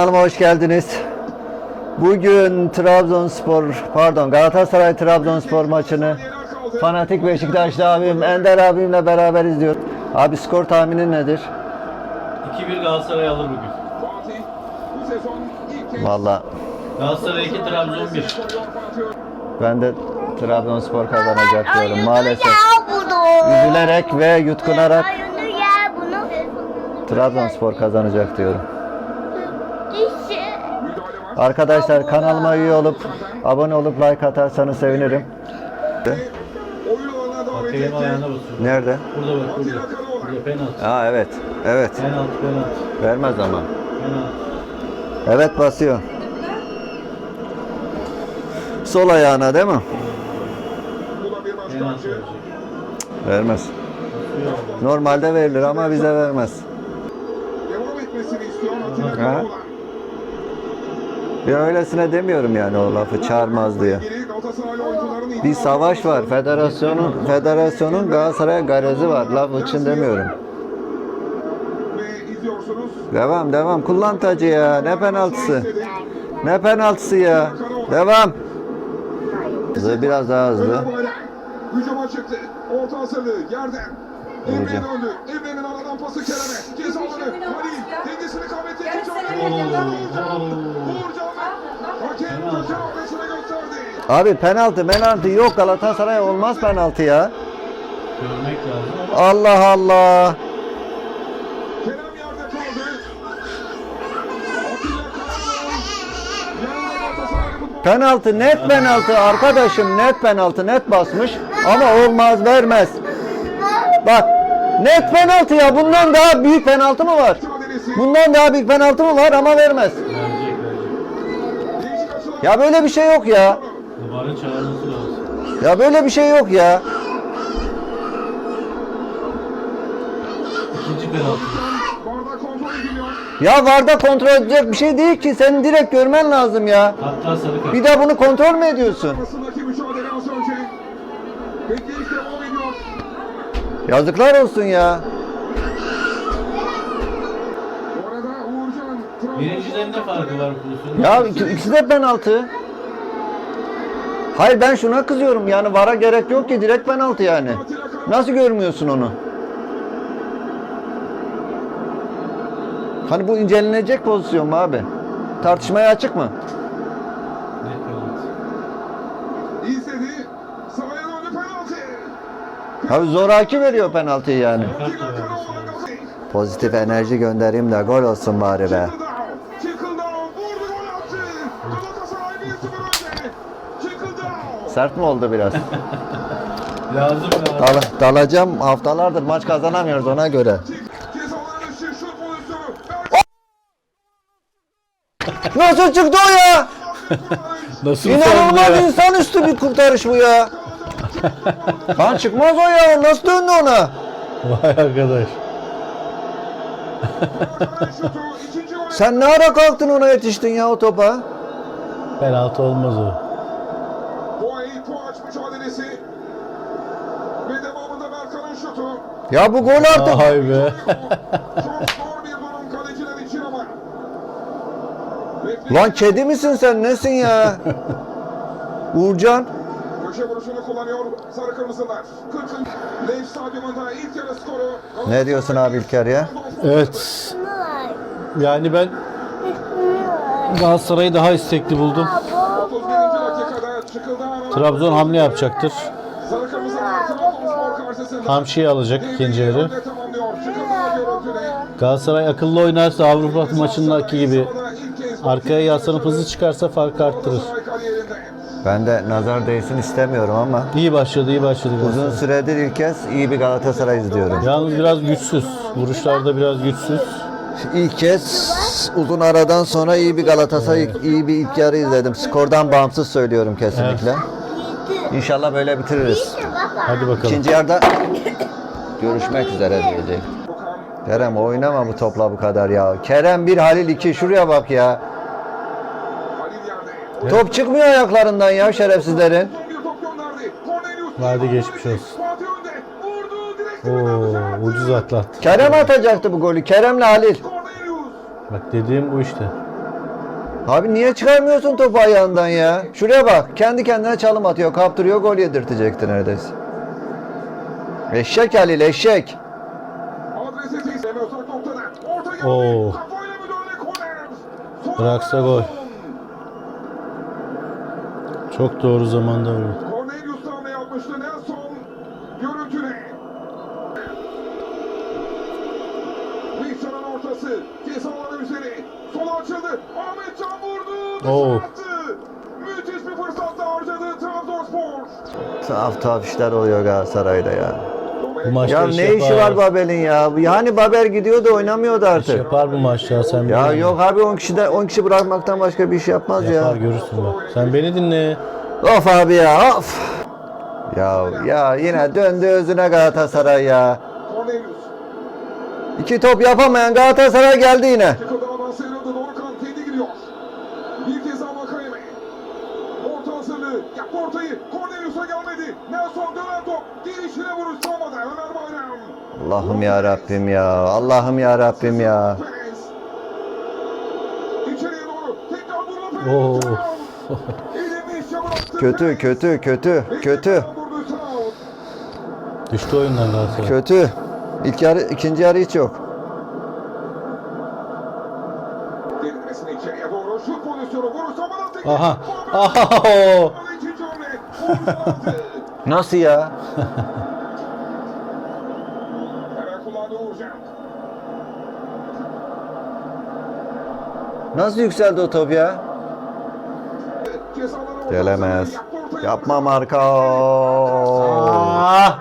Kanalıma hoş geldiniz. Bugün Trabzonspor, pardon Galatasaray Trabzonspor maçını fanatik Beşiktaşlı abim Ender abimle beraber izliyoruz. Abi skor tahminin nedir? 2-1 Galatasaray alır bugün. Valla Galatasaray 2 Trabzon 1. ben de Trabzonspor kazanacak diyorum maalesef. Üzülerek ve yutkunarak. Trabzonspor kazanacak diyorum. Arkadaşlar kanalıma üye olup abone olup like atarsanız sevinirim. Hakemin ayağına basıyor. Nerede? Burada bak burada. Burada penaltı. Aa evet. Evet. Penaltı penaltı. Vermez ama. Penaltı. Evet basıyor. Sol ayağına değil mi? Bu da bir başka Penaltı. Vermez. Normalde verilir ama bize vermez. Devam etmesini istiyor Ha? Ya öylesine demiyorum yani o lafı çağırmaz diye. Bir savaş var. Federasyonun federasyonun Galatasaray'a garezi var. Laf için demiyorum. Ve izliyorsunuz. Devam devam. Kullan tacı ya. Ne penaltısı? Ne penaltısı ya? Devam. Hızlı biraz daha hızlı. Hücuma çıktı. Orta hazırlığı yerden. Emre'ye döndü. Emre'nin aradan pası Kerem'e. Ceza alanı. Halil. Dengesini kaybetti. İkinci hamle. oo. Uğurcan. Gösterdi. Abi penaltı penaltı yok Galatasaray olmaz penaltı ya. Görmek lazım Allah Allah. Penaltı net penaltı arkadaşım net penaltı net basmış ama olmaz vermez. Bak net penaltı ya bundan daha büyük penaltı mı var? Bundan daha büyük penaltı mı var ama vermez. Ya böyle bir şey yok ya. Duvarın çağırması lazım. Ya böyle bir şey yok ya. İkinci penaltı. Bardak kontrol ediliyor. Ya VAR'da kontrol edecek bir şey değil ki. Senin direkt görmen lazım ya. Hatta sarı kart. Bir de bunu kontrol mü ediyorsun? Yazıklar olsun ya. Arada Farkı var pozisyonun? Ya ik- ikisi de penaltı. Hayır ben şuna kızıyorum yani VAR'a gerek yok ki direkt penaltı yani. Nasıl görmüyorsun onu? Hani bu incelenecek pozisyon mu abi? Tartışmaya açık mı? Net penaltı. İzledi. Sahaya penaltı. Abi zoraki veriyor penaltıyı yani. Kart da. Pozitif enerji göndereyim de gol olsun bari be. Sert mi oldu biraz? Lazım lazım. Dal- dalacağım haftalardır maç kazanamıyoruz ona göre. Nasıl çıktı o ya? Nasıl İnanılmaz insanüstü bir kurtarış bu ya. Lan çıkmaz o ya. Nasıl döndü ona? Vay arkadaş. Sen ne ara kalktın ona yetiştin ya o topa? Penaltı olmaz o. Boğa'yı Kovaç mücadelesi. Ve devamında Berkan'ın şutu. Ya bu gol artık. Vay be. Çok zor bir durum kaleciler için ama. Refleks- Lan kedi misin sen nesin ya? Uğurcan. Köşe vuruşunu kullanıyor Sarı Kırmızılar. 40. Lev Stadyumunda ilk yarı skoru. Ne diyorsun abi İlker ya? Evet. Yani ben Galatasaray'ı daha istekli buldum. Trabzon hamle yapacaktır. Hamşi'yi alacak görüntüde. Galatasaray akıllı oynarsa Avrupa maçındaki gibi arkaya yaslanıp hızlı çıkarsa farkı arttırır. Ben de nazar değsin istemiyorum ama İyi başladı, iyi başladı uzun süredir ilk kez iyi bir Galatasaray izliyorum. Yalnız biraz güçsüz. Vuruşlarda biraz güçsüz. İlk kez uzun aradan sonra iyi bir Galatasaray, iyi bir ilk yarı izledim. Skordan bağımsız söylüyorum kesinlikle. İnşallah böyle bitiririz. Hadi bakalım. İkinci yarıda görüşmek üzere diyeceğim. Okan Kerem oynama bu topla bu kadar ya. Kerem bir Halil iki şuraya bak ya. Top çıkmıyor ayaklarından ya şerefsizlerin. Hadi geçmiş olsun. Oo, ucuz atlattı. Kerem atacaktı bu golü. Kerem'le Halil. Bak dediğim bu işte. Abi niye çıkarmıyorsun topu ayağından ya? Şuraya bak. Kendi kendine çalım atıyor, kaptırıyor, gol yedirtecekti neredeyse. Eşek Halil, eşek. Oo. Bıraksa gol. Çok doğru zamanda vurdu. Attı. Müthiş bir fırsatta harcadı Trabzonspor. Tuhaf tuhaf işler oluyor Galatasaray'da ya. Bu maçta Ya iş ne işi yapar. var Babel'in ya? Yani Babel gidiyordu oynamıyordu İş artık. yapar bu maç ya sen Ya yok abi 10 kişi de 10 kişi bırakmaktan başka bir iş yapmaz ya. Yapar görürsün bak. Sen beni dinle. Of abi ya of. Ya ya yine döndü özüne Galatasaray ya. İki top yapamayan Galatasaray geldi yine. Bir kez daha Vakayeme. Orta hazırlığı. Yaptı ortayı. Cornelius'a gelmedi. Nelson dönen top. Gelişine vuruş sağmadı. Ömer Bayram. Allah'ım ya Rabbim ya. Allah'ım ya Rabbim ya. İçeriye doğru. Tekrar işe bıraktı. Kötü kötü kötü kötü vurdu. Düştü oyundan Galatasaray. kötü. İlk yarı ikinci yarı hiç yok. Denilmesine içeriye doğru. Şut pozisyonu. Vuruş sağmadan tekrar. Aha. Aha. Nasıl ya? Nasıl yükseldi o top ya? Gelemez. Yapma marka. Ah.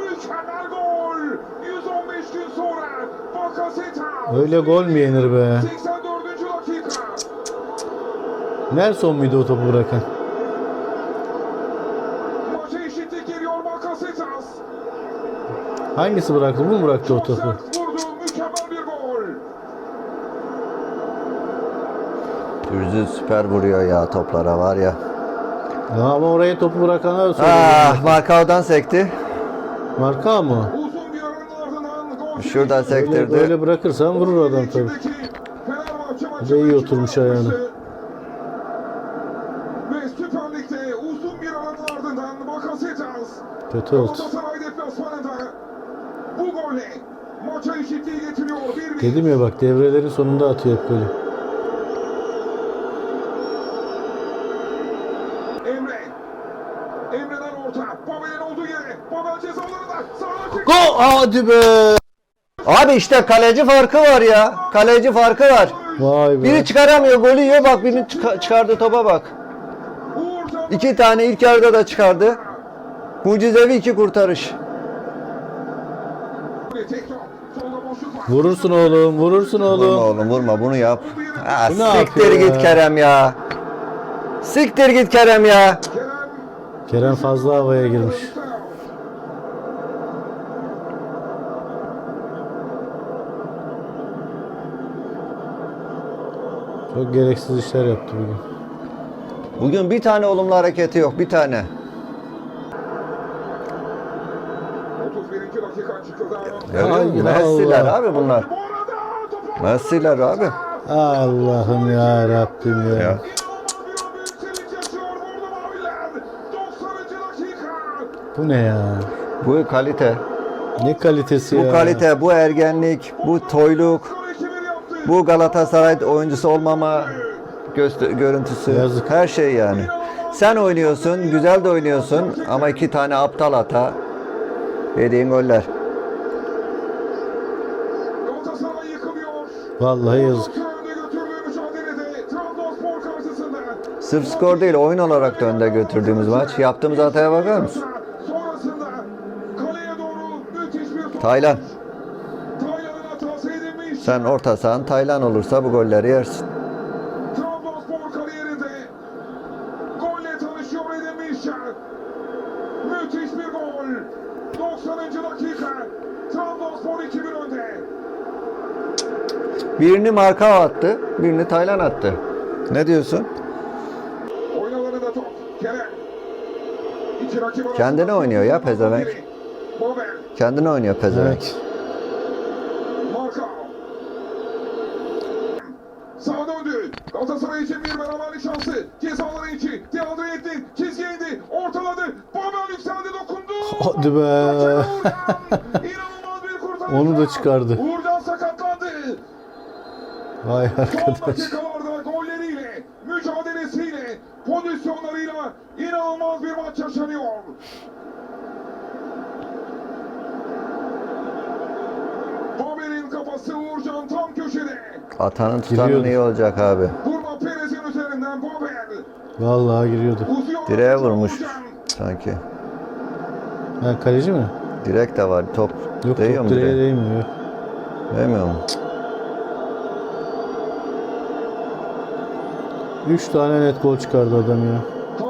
Mükemmel gol. 115 gün sonra Bakasetas. Öyle gol mü yenir be? 84. dakika. Nelson muydu o topu bırakan? Hangisi bıraktı? Bu mu bıraktı o topu? sert vurdu. Mükemmel bir gol. Dürzü süper vuruyor ya toplara var ya. Ya ama oraya topu bırakana Ah markaodan sekti. Marka mı? Şuradan sevinci. Öyle, sektirdi. öyle bırakırsan vurur adam tabii. De iyi oturmuş maçı. ayağına. Ve Süper Lig'de uzun bir aranın ardından Bakasetas Kötü oldu. Bu golle maça eşitliği getiriyor. 1-1. Dedim ya bak devrelerin sonunda atıyor hep golü. Emre. Emre'den orta. Babel'in olduğu yere. Babel cezalarında. Sağına çek. Go hadi be. Abi işte kaleci farkı var ya. Kaleci farkı var. Vay be. Biri çıkaramıyor golü yiyor bak birinin çıka- çıkardığı topa bak. İki tane ilk yarıda da çıkardı. Mucizevi iki kurtarış. Vurursun oğlum, vurursun Vurma oğlum. oğlum vurma bunu yap. Ha, Bu ne siktir yapıyor git ya? Kerem ya. Siktir git Kerem ya. Kerem fazla havaya girmiş. Çok gereksiz işler yaptı bugün. Bugün bir tane olumlu hareketi yok bir tane. Görüyor musun? Allah Messi'ler Allah. abi bunlar. Bu Messi'ler abi. Allah'ım ya Rabbim ya. Ya. İnanılmaz bir an büyük sevinç yaşıyor Bordo Maviler. 90. dakika. Bu ne ya? Bu kalite. Ne kalitesi ya? Bu kalite, bu ergenlik, bu toyluk, Skor 2-1 yaptı. bu Galatasaray oyuncusu olmama görüntüsü. Yazık. Her şey yani. Sen oynuyorsun, güzel de oynuyorsun ama iki tane aptal hata. Yediğin goller. Vallahi yazık. Sırf skor değil, oyun olarak da önde götürdüğümüz maç. Yaptığımız hataya bakar mısın? Sonrasında kaleye doğru müthiş bir top. Taylan. Sen orta sahan Taylan olursa bu golleri yersin. Trabzonspor kariyerinde golle tanışıyor edilmiş. Müthiş bir gol. 90. dakika. Trabzonspor 2-1 önde. Birini marka attı, birini Taylan attı. Ne diyorsun? Oyun alanında top. Kerem. İki rakip arasında Kendine oynuyor ya pezevenk. Babel. Kendine oynuyor pezevenk. Evet. Marka. Sağa döndü. Galatasaray için bir beraberlik şansı. Cezaları içi. Deandre Yedlin Hadi be. İnanılmaz bir kurtarış. Onu da çıkardı. Sakatlandı. Vay arkadaş. golleriyle, mücadelesiyle, pozisyonlarıyla inanılmaz bir maç yaşanıyor. Babel'in kafası Uğurcan tam köşede. Atanın tutanın Giriyordu. iyi olacak abi. Vurma Perez'in üzerinden Babel. Vallahi giriyordu. Uzuyor. Direğe vurmuş sanki. Ha kaleci mi? Direkt de var. Top Yok değiyor top mu direğe direğe? değmiyor. Değmiyor mu? Üç tane net gol çıkardı adam ya.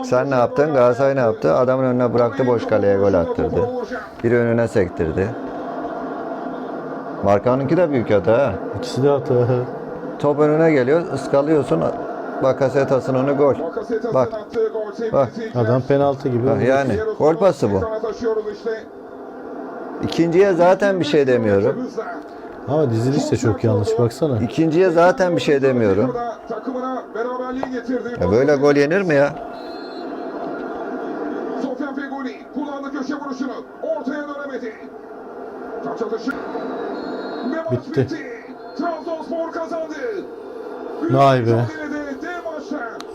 Sen ne yaptın? Galatasaray ne yaptı? Adamın önüne bıraktı boş kaleye gol attırdı. Biri önüne sektirdi. Markanınki de büyük hata ha. İkisi de hata. Top önüne geliyor, ıskalıyorsun. Bakasetas'ın onu gol. Bak. attığı gol sevgili Bak. Adam penaltı gibi. Bak yani gol pası bu. ekrana taşıyoruz işte. İkinciye zaten bir şey demiyorum. Ama diziliş de çok yanlış baksana. İkinciye zaten bir şey demiyorum. Burada Takımına beraberliği getirdi. Ya böyle gol yenir mi ya? Sofyan Fegoli kullandı köşe vuruşunu. Ortaya dönemedi. Taç atışı. Bitti. Trabzonspor kazandı. Vay be.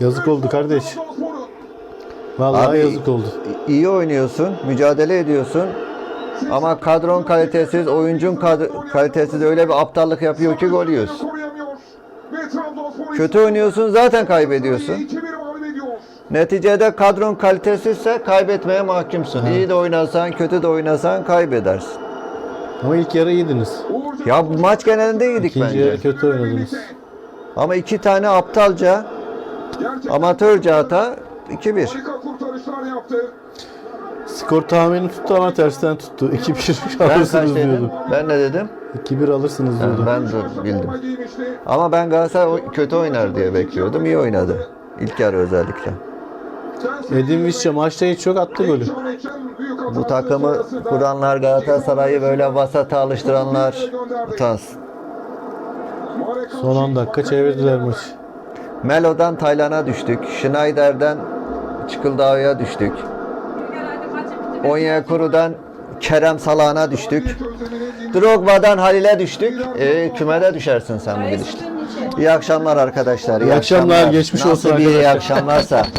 Yazık oldu kardeş. Vallahi Abi- yazık oldu. İyi oynuyorsun, mücadele ediyorsun. Ama kadron kalitesiz, oyuncun kad- kalitesiz öyle bir aptallık yapıyor ki gol yiyorsun. Kötü oynuyorsun zaten kaybediyorsun. 2-1 mağlup ediyor. Neticede kadron kalitesizse kaybetmeye mahkumsun. İyi de oynasan, kötü de oynasan kaybedersin. Ama ilk yarı iyiydiniz. Ya maç genelinde iyiydik İkinci yarı bence. kötü oynadınız. Ama iki tane aptalca, amatörce hata 2-1. Harika kurtarışlar yaptı. Skor tahmini tuttu ama tersten tuttu. 2-1 Ben kaç alırsınız dedim? diyordum. Ben ne dedim? 2-1 alırsınız diyordum. ben de bildim. Ama ben Galatasaray kötü oynar diye bekliyordum. İyi oynadı. İlk yarı özellikle. Edin Visca maçta hiç yok attı golü. Bu takımı kuranlar Galatasaray'ı böyle vasata alıştıranlar utansın. Son 10 dakika çevirdiler maçı. Melo'dan Taylan'a düştük. Schneider'den Çıkıldağ'a düştük. Onyekuru'dan Kerem Salah'a düştük. Drogba'dan Halil'e düştük. E, kümede düşersin sen bu gidişte. İyi akşamlar arkadaşlar. İyi akşamlar, geçmiş olsun Nasıl bir iyi akşamlarsa.